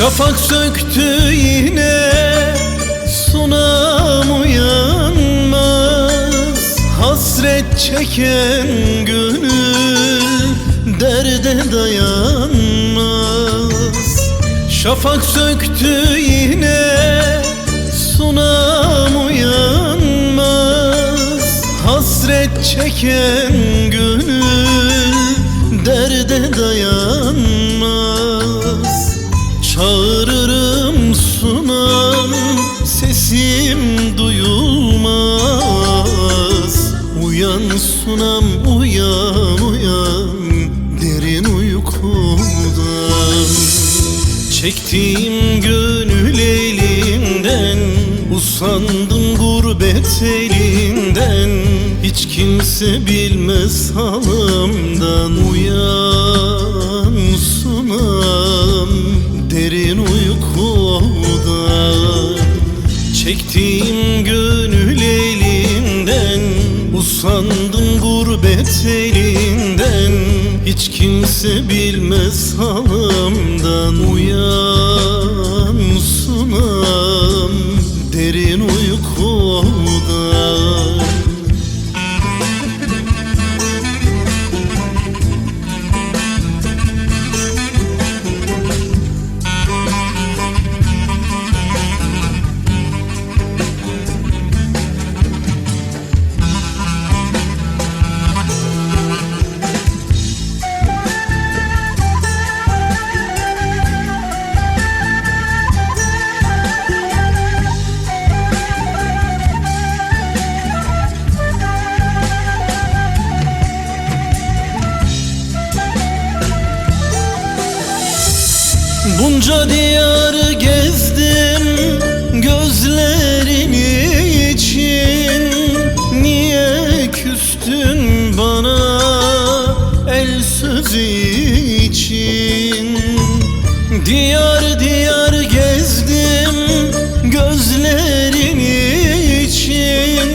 Şafak söktü yine sunam uyanmaz. Hasret çeken gönül derde dayanmaz. Şafak söktü yine sunam uyanmaz. Hasret çeken sesim duyulmaz. Uyan sunam uyan uyan. Derin uykudan Çektiğim gönül elinden Usandım gurbet elinden. Hiç kimse bilmez halımdan. Uyan Çektiğim gönül elinden Usandım gurbet elinden Hiç kimse bilmez halımdan. Uyan Bunca diyar gezdim gözlerin için. Niye küstün bana el sözü için? Diyar diyar gezdim gözlerin için.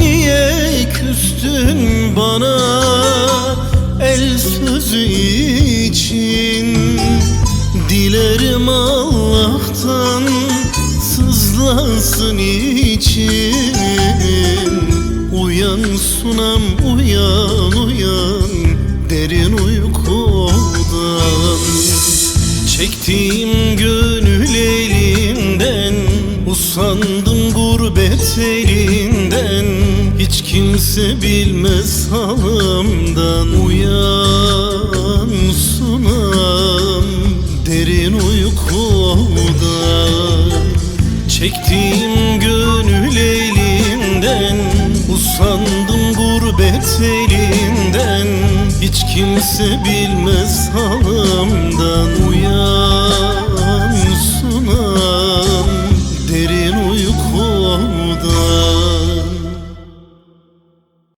Niye küstün bana el sözü için sızlasın için Uyan sunam uyan uyan. Derin uykudan. Çektiğim gönül elinden Usandım gurbet elinden. Hiç kimse bilmez halımdan. Uyan sunam derin uykudan Çektiğim gönül elinden Usandım gurbet elinden Hiç kimse bilmez halımdan Uyan